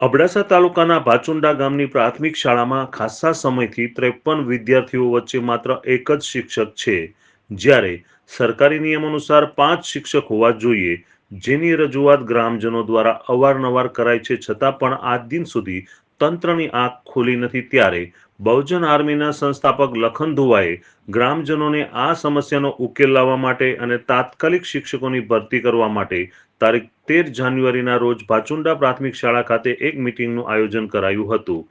અબડાસા તાલુકાના ભાચુંડા ગામની પ્રાથમિક શાળામાં ખાસ્સા સમયથી ત્રેપન વિદ્યાર્થીઓ વચ્ચે માત્ર એક જ શિક્ષક છે. જ્યારે સરકારી નિયમ અનુસાર પાંચ શિક્ષક હોવા જોઈએ, જેની રજૂઆત ગ્રામજનો દ્વારા અવારનવાર કરાય છે, છતાં પણ આજ દિન સુધી તંત્રની આંખ ખોલી નથી. ત્યારે બહુજન આર્મીના સંસ્થાપક લખન ધુવાએ ગ્રામજનોને આ સમસ્યાનો ઉકેલ લાવવા માટે અને તાત્કાલિક શિક્ષકોની ભરતી કરવા માટે તારીખ તેર જાન્યુઆરીના રોજ ભાચુંડા પ્રાથમિક શાળા ખાતે એક મિટિંગનું આયોજન કરાયું હતું.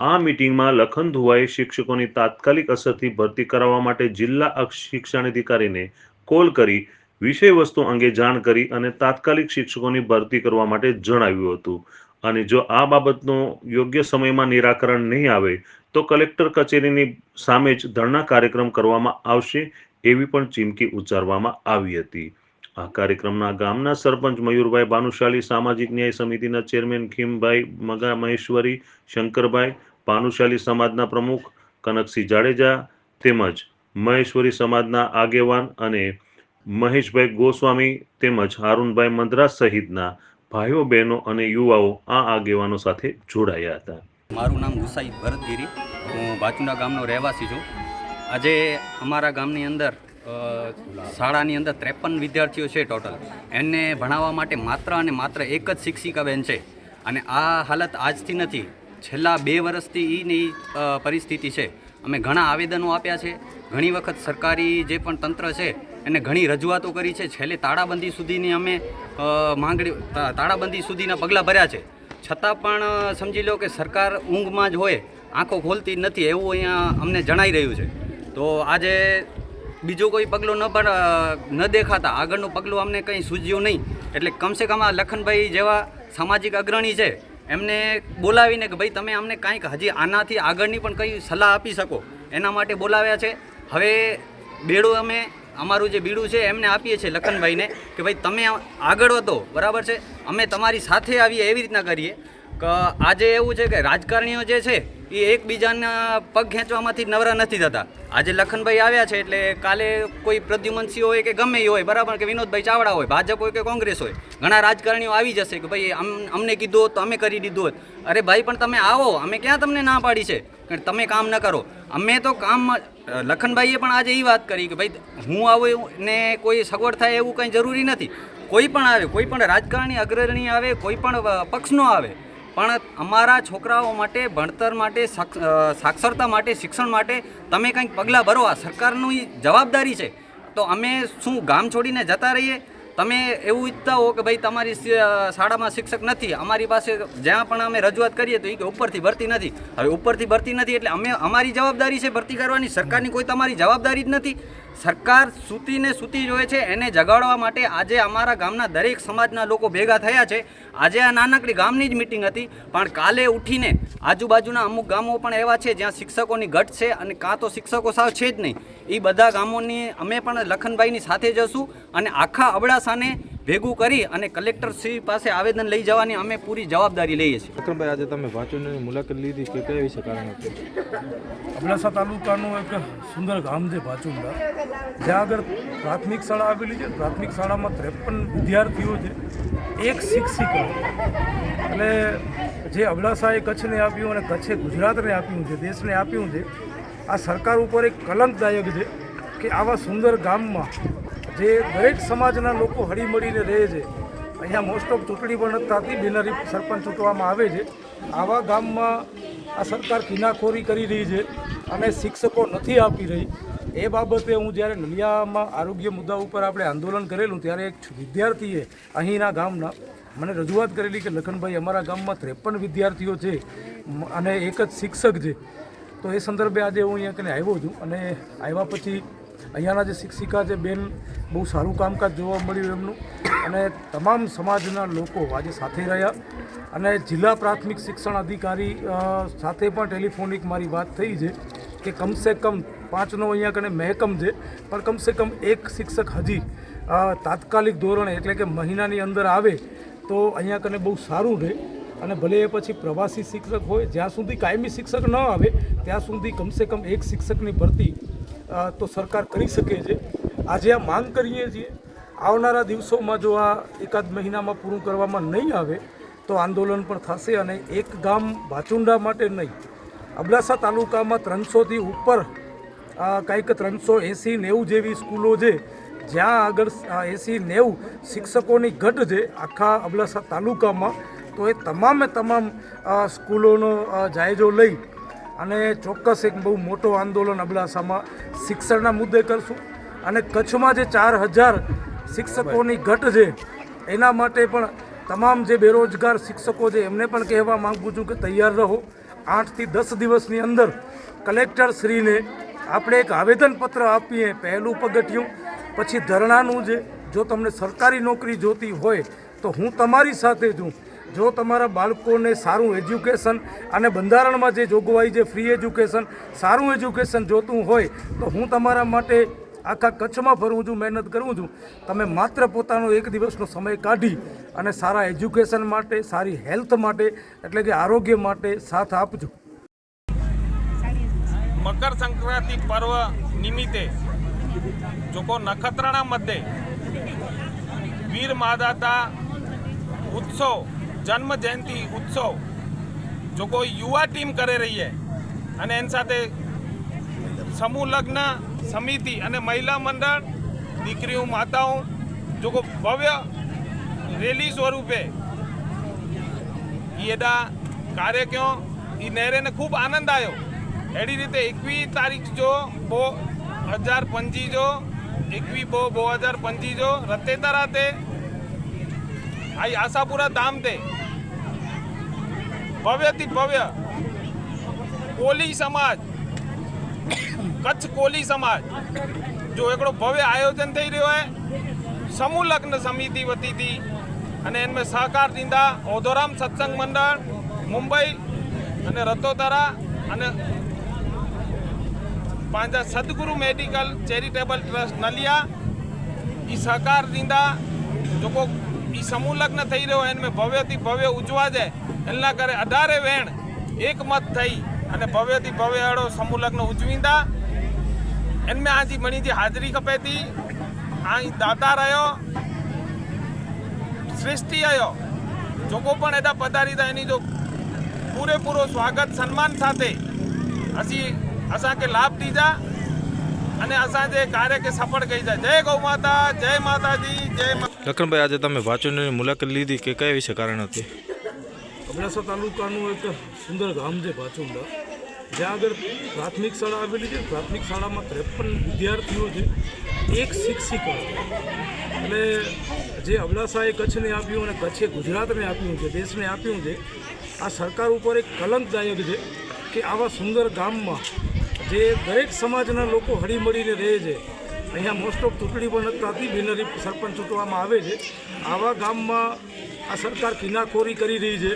આ મિટિંગમાં લખન ધુવાએ શિક્ષકોની તાત્કાલિક અસરથી ભરતી કરાવવા માટે જિલ્લા શિક્ષણ શિક્ષણાધિકારીને કોલ કરી વિષય વસ્તુ અંગે જાણ કરી અને તાત્કાલિક શિક્ષકોની ભરતી કરવા માટે જણાવ્યું હતું. અને જો આ બાબતનું યોગ્ય સમયમાં નિરાકરણ નહીં આવે, તો કલેક્ટર કચેરીની સામે જ ધરણા કાર્યક્રમ કરવામાં આવશે એવી પણ ચીમકી ઉચ્ચારવામાં આવી હતી. આ કાર્યક્રમના ગામના સરપંચ મયુરભાઈ ભાનુશાલી સામાજિક ન્યાય સમિતિના ચેરમેન ખીમભાઈ મગા મહેશ્વરી શંકરભાઈ ભાનુશાલી સમાજના પ્રમુખ કનકસિંહ જાડેજા તેમજ મહેશ્વરી સમાજના આગેવાન અને મહેશભાઈ ગોસ્વામી તેમજ હારુનભાઈ મંદ્રા સહિતના ભાઈઓ, બહેનો અને યુવાઓ આ આગેવાનો સાથે જોડાયા હતા. મારું નામ ગુસાઈ ભરતગીરી. હું ભાચુંડા ગામનો રહેવાસી છું. આજે અમારા ગામની અંદર શાળાની અંદર ત્રેપન વિદ્યાર્થીઓ છે ટોટલ. એને ભણાવવા માટે માત્ર અને માત્ર એક જ શિક્ષિકા બેન છે. અને આ હાલત આજથી નથી. છેલ્લા બે વર્ષથી એની પરિસ્થિતિ છે. અમે ઘણા આવેદનો આપ્યા છે. ઘણી વખત સરકારી જે પણ તંત્ર છે, એને ઘણી રજૂઆતો કરી છે. છેલ્લે તાળાબંધી સુધીની અમે માંગણી તાળાબંધી સુધીના પગલાં ભર્યા છે. છતાં પણ સમજી લો કે સરકાર ઊંઘમાં જ હોય, આંખો ખોલતી નથી એવું અહીંયા અમને જણાઈ રહ્યું છે. તો આજે બીજું કોઈ પગલું ન પર ન દેખાતા. આગળનું પગલું અમને કંઈ સૂઝ્યું નહીં. એટલે કમસે કમ આ લખનભાઈ જેવા સામાજિક અગ્રણી છે, એમને બોલાવીને કે ભાઈ, તમે અમને કાંઈક હજી આનાથી આગળની પણ કંઈ સલાહ આપી શકો. એના માટે બોલાવ્યા છે. હવે બેડું અમે, અમારું જે બીડું છે, એમને આપીએ છીએ લખનભાઈને કે ભાઈ, તમે આગળ વધો. બરાબર છે? અમે તમારી સાથે આવીએ, એવી રીતના કરીએ. કે, આજે એવું છે કે રાજકારણીઓ જે છે, એ એકબીજાના પગ ખેંચવામાંથી નવરા નથી થતા. આજે લખનભાઈ આવ્યા છે એટલે કાલે કોઈ પ્રદ્યુમનસિંહ હોય કે ગમે એ હોય, બરાબર? કે વિનોદભાઈ ચાવડા હોય, ભાજપ હોય કે કોંગ્રેસ હોય, ઘણા રાજકારણીઓ આવી જશે કે ભાઈ અમ, અમને કીધું હોત તો અમે કરી દીધું હોત. અરે ભાઈ, પણ તમે આવો, અમે ક્યાં તમને ના પાડી છે? કે તમે કામ ન કરો. અમે તો કામ લખનભાઈએ પણ આજે એ વાત કરી કે ભાઈ, હું આવું ને કોઈ સગવડ થાય એવું કંઈ જરૂરી નથી. કોઈ પણ આવે, કોઈ પણ રાજકારણી અગ્રણી આવે, કોઈ પણ પક્ષનો આવે પણ અમારા છોકરાઓ માટે, ભણતર માટે સાક્ષરતા માટે, શિક્ષણ માટે તમે કંઈક પગલાં ભરો. આ સરકારની જવાબદારી છે. તો અમે શું ગામ છોડીને જતા રહીએ? તમે એવું ઈચ્છતા હો કે ભાઈ તમારી શાળામાં શિક્ષક નથી. અમારી પાસે જ્યાં પણ અમે રજૂઆત કરીએ તો એ કે ઉપરથી ભરતી નથી. હવે ઉપરથી ભરતી નથી એટલે અમે, અમારી જવાબદારી છે ભરતી કરવાની. સરકારની કોઈ તમારી જવાબદારી જ નથી. સરકાર સૂતીને સૂતી જ હોય છે, એને જગાડવા માટે આજે અમારા ગામના દરેક સમાજના લોકો ભેગા થયા છે. આજે આ નાનકડી ગામની જ મિટિંગ હતી, પણ કાલે ઉઠીને આજુબાજુના અમુક ગામો પણ એવા છે જ્યાં શિક્ષકોની ઘટ છે અને કાં તો શિક્ષકો સાવ છે જ નહીં. એ બધા ગામોની અમે પણ લખનભાઈની સાથે જશું અને આખા અબડાસાને ભેગું કરી અને કલેક્ટર શ્રી પાસે આવેદન લઈ જવાની અમે પૂરી જવાબદારી લઈએ છીએ. વિક્રમભાઈ આજે તમે વાંચોની મુલાકાત લીધી કે કયા વિશે કારણ હતું? અબડાસા તાલુકાનું એક સુંદર ગામ છે ભાચુંડા જ્યાં આગળ પ્રાથમિક શાળા આવેલી છે. પ્રાથમિક શાળામાં ત્રેપન વિદ્યાર્થીઓ છે. એક શિક્ષિકા. એટલે જે અબડાસાએ કચ્છને આપ્યું અને કચ્છે ગુજરાતને આપ્યું છે દેશને આપ્યું છે આ સરકાર ઉપર એક કલંકદાયક છે કે આવા સુંદર ગામમાં જે દરેક સમાજના લોકો હળીમળીને રહે છે, અહીંયા મોસ્ટ ઓફ ચૂંટણી પણ થતી બિનહરી સરપંચ ચૂંટવામાં આવે છે. આવા ગામમાં આ સરકાર કિનાખોરી કરી રહી છે અને શિક્ષકો નથી આપી રહી. એ બાબતે હું જ્યારે નલિયામાં આરોગ્ય મુદ્દા ઉપર આપણે આંદોલન કરેલું ત્યારે એક વિદ્યાર્થીએ અહીંના ગામના મને રજૂઆત કરેલી કે લખનભાઈ, અમારા ગામમાં ત્રેપન વિદ્યાર્થીઓ છે અને એક જ શિક્ષક છે. તો એ સંદર્ભે આજે હું અહીંયા કને આવ્યો છું અને આવ્યા પછી અહીંયાના જે શિક્ષિકા છે, બેન, બહુ સારું કામકાજ જોવા મળ્યું એમનું. અને તમામ સમાજના લોકો આજે સાથે રહ્યા. અને જિલ્લા પ્રાથમિક શિક્ષણ અધિકારી સાથે પણ ટેલિફોનિક મારી વાત થઈ છે કે કમસે કમ પાંચનો અહીંયા કને મહેકમ છે, પણ કમસે કમ એક શિક્ષક હજી તાત્કાલિક ધોરણે એટલે કે મહિનાની અંદર આવે તો અહીંયા કને બહુ સારું રહે. અને ભલે એ પછી પ્રવાસી શિક્ષક હોય, જ્યાં સુધી કાયમી શિક્ષક ન આવે, ત્યાં સુધી કમસે કમ એક શિક્ષકની ભરતી તો સરકાર કરી શકે છે. આજે આ માંગ કરીએ છીએ. આવનારા દિવસોમાં જો આ એકાદ મહિનામાં પૂરું કરવામાં નહીં આવે, તો આંદોલન પણ થશે અને એક ગામ વાચુંડા માટે નહીં. અબડાસા તાલુકામાં ત્રણસોથી ઉપર કાંઈક ત્રણસો એંસી નેવું જેવી સ્કૂલો છે. જ્યાં આગળ એંસી નેવું શિક્ષકોની ઘટ છે આખા અબડાસા તાલુકામાં. તો એ તમામે તમામ સ્કૂલોનો જાયજો લઈ અને ચોક્કસ એક બહુ મોટો આંદોલન અબડાસામાં શિક્ષણના મુદ્દે કરશું અને કચ્છમાં જે ચાર હજાર શિક્ષકોની ઘટ છે, એના માટે પણ તમામ જે બેરોજગાર શિક્ષકો છે, એમને પણ કહેવા માગું છું કે તૈયાર રહો. આઠથી દસ દિવસની અંદર કલેક્ટર શ્રીને આપણે એક આવેદનપત્ર આપીએ પહેલું પગથિયું. પછી ધરણાનું છે જો તમને સરકારી નોકરી જોતી હોય તો હું તમારી સાથે છું જો તમારા બાળકોને સારું એજ્યુકેશન અને બંધારણમાં જે જોગવાઈ જે ફ્રી એજ્યુકેશન સારું એજ્યુકેશન જોતું હોય, તો હું તમારા માટે આખા કચ્છમાં ફરવું છું, મહેનત કરું છું. તમે માત્ર પોતાનો એક દિવસનો સમય કાઢી અને સારા એજ્યુકેશન માટે, સારી હેલ્થ માટે, એટલે કે આરોગ્ય માટે સાથ આપજો. મકર સંક્રાંતિ પર્વ નિમિત્તે જોકો નખત્રાણા મધ્યે વીર માદાતા ઉત્સવ જન્મ જયંતિ ઉત્સવ જો કોઈ યુવા ટીમ કરી રહી છે અને એની સાથે સમૂહ લગ્ન, સમિતિ અને મહિલા મંડળ, દીકરીઓ, માતાઓ, જો કોઈ ભવ્ય રેલી સ્વરૂપે એડા કાર્યક્રમ એ નહેરેને ખૂબ આનંદ આવ્યો એડી રીતે એકવીસ તારીખ જો, બો હજાર પંચી જો એકવીસ બો બો હજાર પંચી જો રતે તરાતે આ આશાપુરા ધામ તે. ભવ્યથી ભવ્ય. કોલી સમાજ. કચ્છ કોલી સમાજ. જો એકડો ભવ્ય આયોજન થઈ રહ્યો હે, સમૂહ લગ્ન સમિતિ વતીથી અને એમને સહકાર દીધા ઓધોરામ સત્સંગ મંડળ, મુંબઈ અને રતોતરા અને પાંજા Sadguru medical charitable trust Naliya એ સહકાર દીધા. જો કો એ સમૂહ લગ્ન થઈ રહ્યો એને ભવ્યથી ભવ્ય ઉજવા જાય. એના કરે અઢારે વેણ એકમત થઈ અને ભવ્યથી ભવ્ય અડો સમૂહ લગ્ન ઉજવીંદા. એનમે આજી મણીજી હાજરી ખપે હતી અહીં દાતા રહ્યો સૃષ્ટિ આયો જોકો પણ એના પધારી હતા એની જો પૂરેપૂરો સ્વાગત, સન્માન સાથે. અસી અસાંखे લાભ દીધા. અને અસાંજે કાર્ય કે સફળ કહી જાય. જય ગૌ માતા જય માતાજી જય લખનભાઈ આજે તમે વાંચનની મુલાકાત લીધી કે કયા વિશે કારણ હતી? અબડાસા તાલુકાનું એક સુંદર ગામ છે ભાચુંડા જ્યાં આગળ પ્રાથમિક શાળા આવેલી છે. પ્રાથમિક શાળામાં ત્રેપન વિદ્યાર્થીઓ છે. એક શિક્ષિકા. એટલે જે અબડાસાએ કચ્છને આપ્યું અને કચ્છે ગુજરાતને આપ્યું છે દેશને આપ્યું છે આ સરકાર ઉપર એક કલંકદાયક છે કે આવા સુંદર ગામમાં જે દરેક સમાજના લોકો હળીમળીને રહે છે. અહીંયા મોસ્ટ ઓફ ચૂંટણી પણ થતી બિનરી સરપંચ ચૂંટવામાં આવે છે. આવા ગામમાં આ સરકાર કિનાખોરી કરી રહી છે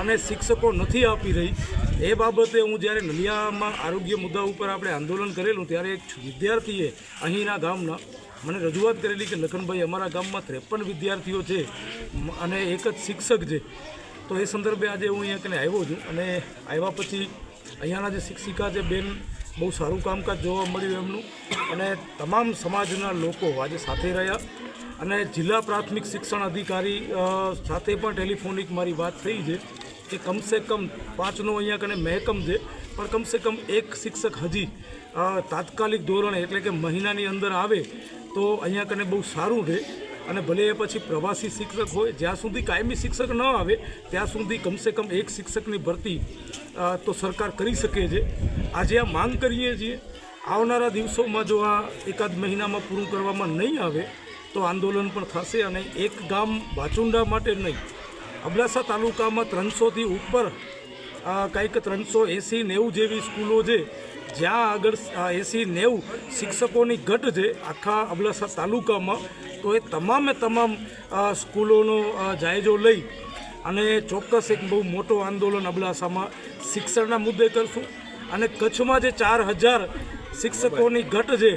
અને શિક્ષકો નથી આપી રહી. એ બાબતે હું જ્યારે નલિયામાં આરોગ્ય મુદ્દા ઉપર આપણે આંદોલન કરેલું ત્યારે એક વિદ્યાર્થીએ અહીંના ગામના મને રજૂઆત કરેલી કે લખનભાઈ અમારા ગામમાં ત્રેપન વિદ્યાર્થીઓ છે અને એક જ શિક્ષક છે. તો એ સંદર્ભે આજે હું અહીંયા કને આવ્યો છું અને આવ્યા પછી અહીંયાના જે શિક્ષિકા છે બેન બહુ સારું કામકાજ જોવા મળ્યું એમનું. અને તમામ સમાજના લોકો આજે સાથે રહ્યા. અને જિલ્લા પ્રાથમિક શિક્ષણ અધિકારી સાથે પણ ટેલિફોનિક મારી વાત થઈ છે કે કમસે કમ પાંચનો અહીંયા કને મહેકમ છે, પણ કમસે કમ એક શિક્ષક હજી તાત્કાલિક ધોરણે એટલે કે મહિનાની અંદર આવે તો અહીંયા કને બહુ સારું રહે. અને ભલે એ પછી પ્રવાસી શિક્ષક હોય, જ્યાં સુધી કાયમી શિક્ષક ન આવે, ત્યાં સુધી કમસે કમ એક શિક્ષકની ભરતી તો સરકાર કરી શકે છે. આજે આ માંગ કરીએ છીએ, આવનારા દિવસોમાં જો આ એકાદ મહિનામાં પૂરું કરવામાં નહીં આવે, તો આંદોલન પણ થશે અને એક ગામ વાચુંડા માટે નહીં. અબડાસા તાલુકામાં ત્રણસોથી ઉપર કંઈક ત્રણસો એંસી નેવું જેવી સ્કૂલો છે, જ્યાં આગળ એંસી નેવું શિક્ષકોની ઘટ છે. આખા અબડાસા તાલુકામાં તો એ તમામે તમામ સ્કૂલોનો જાયજો લઈ અને ચોક્કસ એક બહુ મોટો આંદોલન અબડાસામાં શિક્ષણના મુદ્દે કરશું અને કચ્છમાં જે ચાર હજાર શિક્ષકોની ઘટ છે,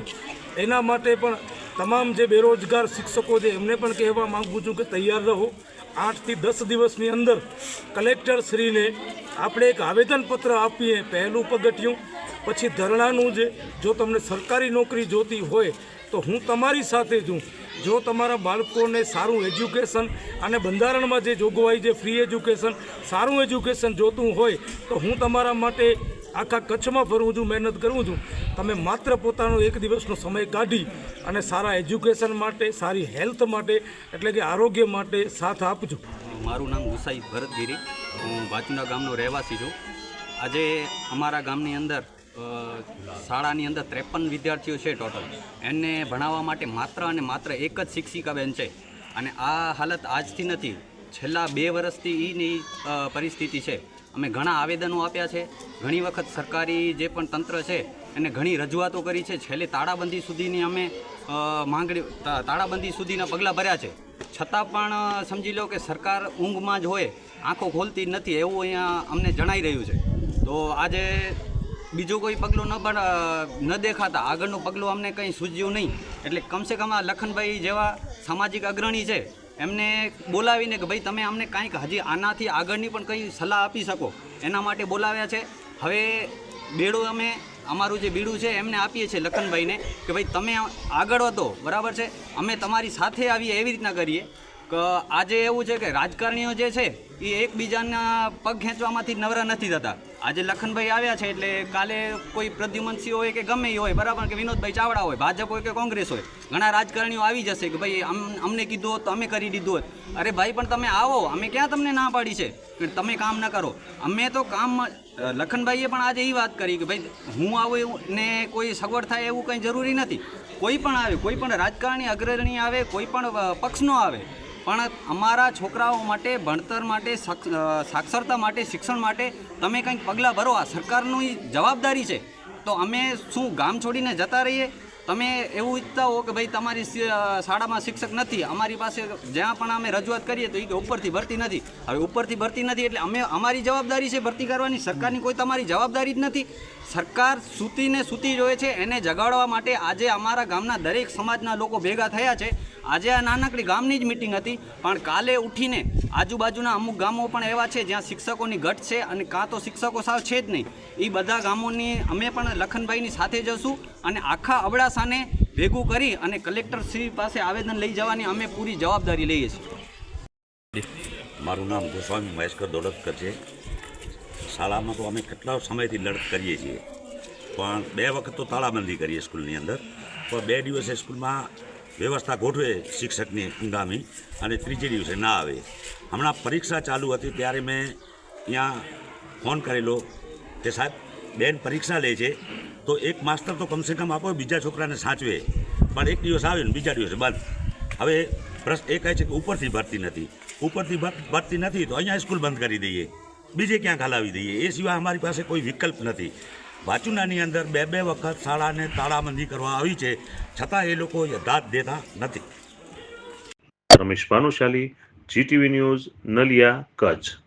એના માટે પણ તમામ જે બેરોજગાર શિક્ષકો છે, એમને પણ કહેવા માગું છું કે તૈયાર રહો. આઠથી દસ દિવસની અંદર કલેક્ટર શ્રીને આપણે એક આવેદનપત્ર આપીએ, પહેલું પગથિયું, પછી ધરણાનું છે. જો તમને સરકારી નોકરી જોતી હોય તો હું તમારી સાથે છું જો તમારા બાળકોને સારું એજ્યુકેશન અને બંધારણમાં જે જોગવાઈ છે ફ્રી એજ્યુકેશન સારું એજ્યુકેશન જોતું હોય, તો હું તમારા માટે આખા કચ્છમાં ફરું છું, મહેનત કરું છું. તમે માત્ર પોતાનો એક દિવસનો સમય કાઢી અને સારા એજ્યુકેશન માટે, સારી હેલ્થ માટે, એટલે કે આરોગ્ય માટે સાથ આપજો. મારું નામ ગુસાઈ ભરતગીરી. હું બાચુંડા ગામનો રહેવાસી છું. આજે અમારા ગામની અંદર શાળાની અંદર ત્રેપન વિદ્યાર્થીઓ છે ટોટલ. એને ભણાવવા માટે માત્ર અને માત્ર એક જ શિક્ષિકા બેન છે. અને આ હાલત આજથી નથી. છેલ્લા બે વર્ષથી એની પરિસ્થિતિ છે. અમે ઘણા આવેદનો આપ્યા છે. ઘણી વખત સરકારી જે પણ તંત્ર છે, એને ઘણી રજૂઆતો કરી છે. છેલ્લે તાળાબંધી સુધીની અમે માંગણી તાળાબંધી સુધીના પગલાં ભર્યા છે. છતાં પણ સમજી લો કે સરકાર ઊંઘમાં જ હોય, આંખો ખોલતી નથી, એવું અહીંયા અમને જણાઈ રહ્યું છે. તો આજે બીજું કોઈ પગલું ન પણ ન દેખાતા. આગળનું પગલું અમને કંઈ સૂઝ્યું નહીં. એટલે કમસે કમ આ લખનભાઈ જેવા સામાજિક અગ્રણી છે, એમને બોલાવીને કે ભાઈ, તમે અમને કાંઈક હજી આનાથી આગળની પણ કંઈ સલાહ આપી શકો. એના માટે બોલાવ્યા છે. હવે બેડું અમે, અમારું જે બીડું છે, એમને આપીએ છીએ લખનભાઈને કે ભાઈ, તમે આગળ વધો. બરાબર છે? અમે તમારી સાથે આવીએ એવી રીતના કરીએ. કે આજે એવું છે કે રાજકારણીઓ જે છે એ એકબીજાના પગ ખેંચવામાંથી નવરા નથી થતા. આજે લખનભાઈ આવ્યા છે એટલે કાલે કોઈ પ્રદ્યુમનસિંહ હોય કે ગમે એ હોય, બરાબર? કે વિનોદભાઈ ચાવડા હોય, ભાજપ હોય કે કોંગ્રેસ હોય, ઘણા રાજકારણીઓ આવી જશે કે ભાઈ આમ અમને કીધું હોત તો અમે કરી દીધું હોત. અરે ભાઈ, પણ તમે આવો, અમે ક્યાં તમને ના પાડી છે? કે તમે કામ ન કરો. અમે તો કામ લખનભાઈએ પણ આજે એ વાત કરી કે ભાઈ, હું આવું એવું ને કોઈ સગવડ થાય એવું કંઈ જરૂરી નથી. કોઈ પણ આવે, કોઈ પણ રાજકારણી અગ્રણી આવે, કોઈ પણ પક્ષનો આવે. પણ અમારા છોકરાઓ માટે, ભણતર માટે સાક્ષ- સાક્ષરતા માટે, શિક્ષણ માટે તમે કંઈક પગલાં ભરો. આ સરકારની જવાબદારી છે. તો અમે શું ગામ છોડીને જતા રહીએ? તમે એવું ઈચ્છતા હો કે ભાઈ તમારી શાળામાં શિક્ષક નથી. અમારી પાસે જ્યાં પણ અમે રજૂઆત કરીએ તો એ ઉપરથી ભરતી નથી. હવે ઉપરથી ભરતી નથી એટલે અમે અમારી જવાબદારી છે ભરતી કરવાની. સરકારની કોઈ તમારી જવાબદારી જ નથી. સરકાર સૂતીને સૂતી જોઈએ છે, એને જગાડવા માટે આજે અમારા ગામના દરેક સમાજના લોકો ભેગા થયા છે. આજે આ નાનકડી ગામની જ મિટિંગ હતી, પણ કાલે ઉઠીને આજુબાજુના અમુક ગામો પણ એવા છે જ્યાં શિક્ષકોની ઘટ છે અને કાં તો શિક્ષકો સાવ છે જ નહીં. એ બધા ગામોની અમે પણ લખનભાઈની સાથે જશું અને આખા અબડાસાને ભેગું કરી અને કલેક્ટર શ્રી પાસે આવેદન લઈ જવાની અમે પૂરી જવાબદારી લઈએ છીએ. મારું નામ ગોસ્વામી મહેશકર દોલતકર છે. શાળામાં તો અમે કેટલા સમયથી લડત કરીએ છીએ. પણ બે વખત તો તાળાબંધી કરીએ સ્કૂલની અંદર. પણ બે દિવસે સ્કૂલમાં વ્યવસ્થા ગોઠવે શિક્ષકની હંગામી અને ત્રીજે દિવસે ના આવે. હમણાં પરીક્ષા ચાલુ હતી ત્યારે મેં ત્યાં ફોન કરેલો કે સાહેબ, બેન પરીક્ષા લે છે, તો એક માસ્ટર તો કમસે કમ આપો, બીજા છોકરાને સાચવે. પણ એક દિવસ આવે ને બીજા દિવસે બંધ. હવે પ્રશ્ન એ કહે છે કે ઉપરથી ભરતી નથી. ઉપરથી ભર- ભરતી નથી, તો અહીંયા સ્કૂલ બંધ કરી દઈએ. બીજે ક્યાંક હલાવી દઈએ. એ સિવાય અમારી પાસે કોઈ વિકલ્પ નથી. વાચુનાની અંદર બે બે વખત શાળાને તાળાબંધી કરવા આવી છે. છતાં એ લોકો દાદ દેતા નથી. Ramesh Bhanushali GTV news Naliya, Kutch.